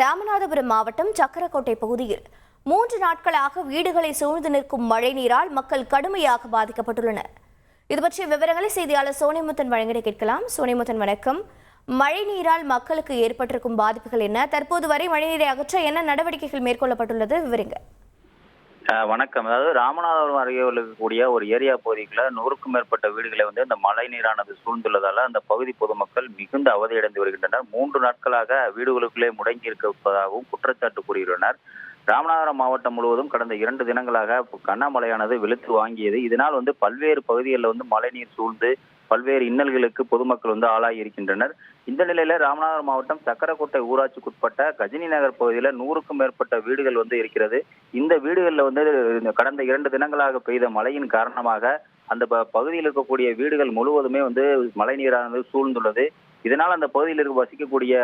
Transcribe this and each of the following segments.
ராமநாதபுரம் மாவட்டம் சக்கரக்கோட்டை பகுதியில். மூன்று நாட்களாக வீடுகளை சூழ்ந்து நிற்கும் மழைநீரால் மக்கள் கடுமையாக பாதிக்கப்பட்டுள்ளனர். இது பற்றிய விவரங்களை செய்தியாளர் சோனிமுத்தன் வழங்கிட கேட்கலாம். சோனிமுத்தன் வணக்கம். மழைநீரால் மக்களுக்கு ஏற்பட்டிருக்கும் பாதிப்புகள் என்ன? தற்போது வரை மழைநீரை அகற்ற என்ன நடவடிக்கைகள் மேற்கொள்ளப்பட்டுள்ளது? விவரிங்க. வணக்கம். அதாவது ராமநாதபுரம் அருகே இருக்கக்கூடிய ஒரு ஏரியா பகுதிக்குள்ள நூறுக்கும் மேற்பட்ட வீடுகளை வந்து இந்த மழை நீரானது சூழ்ந்துள்ளதால அந்த பகுதி பொதுமக்கள் மிகுந்த அவதியடைந்து வருகின்றனர். மூன்று நாட்களாக வீடுகளுக்குள்ளே முடங்கி இருப்பதாகவும் குற்றச்சாட்டு கூறியுள்ளனர். ராமநாதபுரம் மாவட்டம் முழுவதும் கடந்த இரண்டு தினங்களாக கனமழையானது வெளுத்து வாங்கியது. இதனால் வந்து பல்வேறு பகுதிகளில் வந்து மழைநீர் சூழ்ந்து பல்வேறு இன்னல்களுக்கு பொதுமக்கள் வந்து ஆளாகி இருக்கின்றனர். இந்த நிலையில ராமநாதபுரம் மாவட்டம் சக்கரக்கோட்டை ஊராட்சிக்குட்பட்ட கஜினி நகர் பகுதியில நூறுக்கும் மேற்பட்ட வீடுகள் வந்து இருக்கிறது. இந்த வீடுகளில் வந்து இந்த கடந்த இரண்டு தினங்களாக பெய்த மழையின் காரணமாக அந்த ப- பகுதியில் இருக்கக்கூடிய வீடுகள் முழுவதுமே வந்து மழை நீரானது சூழ்ந்துள்ளது. இதனால் அந்த பகுதியில் இருக்க வசிக்கக்கூடிய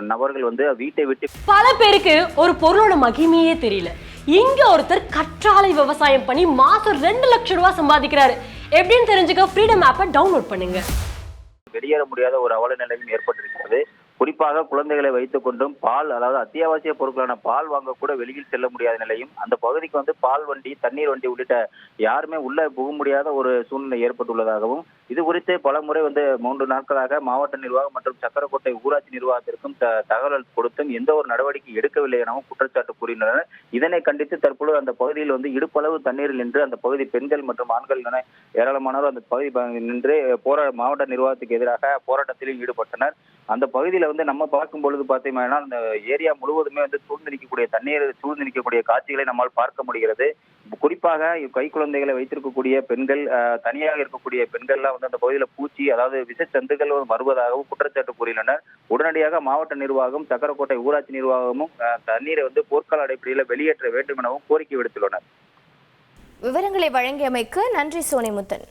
நபர்கள் வந்து வீட்டை விட்டு பல பேருக்கு ஒரு பொருளோட மகிமையே தெரியல. இங்க ஒருத்தர் கற்றாழை விவசாயம் பண்ணி மாசம் ரெண்டு லட்சம் ரூபாய் சம்பாதிக்கிறாரு. எப்படின்னு தெரிஞ்சுக்க ஃப்ரீடம் ஆப்பை டவுன்லோட் பண்ணுங்க. வெளியேற முடியாத ஒரு அவல நிலையும் ஏற்பட்டு குறிப்பாக குழந்தைகளை வைத்துக் கொண்டும் பால் அதாவது அத்தியாவசிய பொருட்களான பால் வாங்க கூட வெளியில் செல்ல முடியாத நிலையும் அந்த பகுதிக்கு வந்து பால் வண்டி தண்ணீர் வண்டி உள்ளிட்ட யாருமே உள்ள புக முடியாத ஒரு சூழ்நிலை ஏற்பட்டுள்ளதாகவும் இது குறித்து பல முறை வந்து மூன்று நாட்களாக மாவட்ட நிர்வாகம் மற்றும் சக்கரக்கோட்டை ஊராட்சி நிர்வாகத்திற்கும் தகவல் கொடுத்தும் எந்த ஒரு நடவடிக்கை எடுக்கவில்லை எனவும் குற்றச்சாட்டு கூறினர் இதனை கண்டித்து தற்பொழுது அந்த பகுதியில் வந்து இடுப்பளவு தண்ணீரில் நின்று அந்த பகுதி பெண்கள் மற்றும் ஆண்கள் என ஏராளமானோர் அந்த பகுதி நின்று போரா மாவட்ட நிர்வாகத்துக்கு எதிராக போராட்டத்திலும் ஈடுபட்டனர். அந்த பகுதியில வந்து நம்ம நம்ம பார்க்கும் பொழுது பார்த்தீங்கன்னா அந்த ஏரியா முழுவதுமே வந்து சூழ்ந்து நிற்கக்கூடிய தண்ணீர் சூழ்ந்து நிற்கக்கூடிய காட்சிகளை நம்மால் பார்க்க முடிகிறது. குறிப்பாக கை குழந்தைகளை வைத்திருக்கக்கூடிய பெண்கள் தனியாக இருக்கக்கூடிய பெண்கள்லாம் வந்து அந்த பகுதியில பூச்சி அதாவது விஷச்சந்துகள் வருவதாகவும் குற்றச்சாட்டு கூறியுள்ளனர். உடனடியாக மாவட்ட நிர்வாகம் சக்கரக்கோட்டை ஊராட்சி நிர்வாகமும் தண்ணீரை வந்து போர்க்கால அடிப்படையில் வெளியேற்ற வேண்டும் எனவும் கோரிக்கை விடுத்துள்ளனர். விவரங்களை வழங்கியமைக்கு நன்றி சோனிமுத்தன்.